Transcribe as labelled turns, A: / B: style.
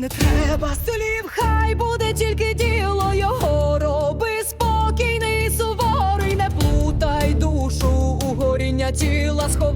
A: Не треба слів, хай буде тільки діло його роби спокійний, суворий, не плутай душу у горіння тіла схо.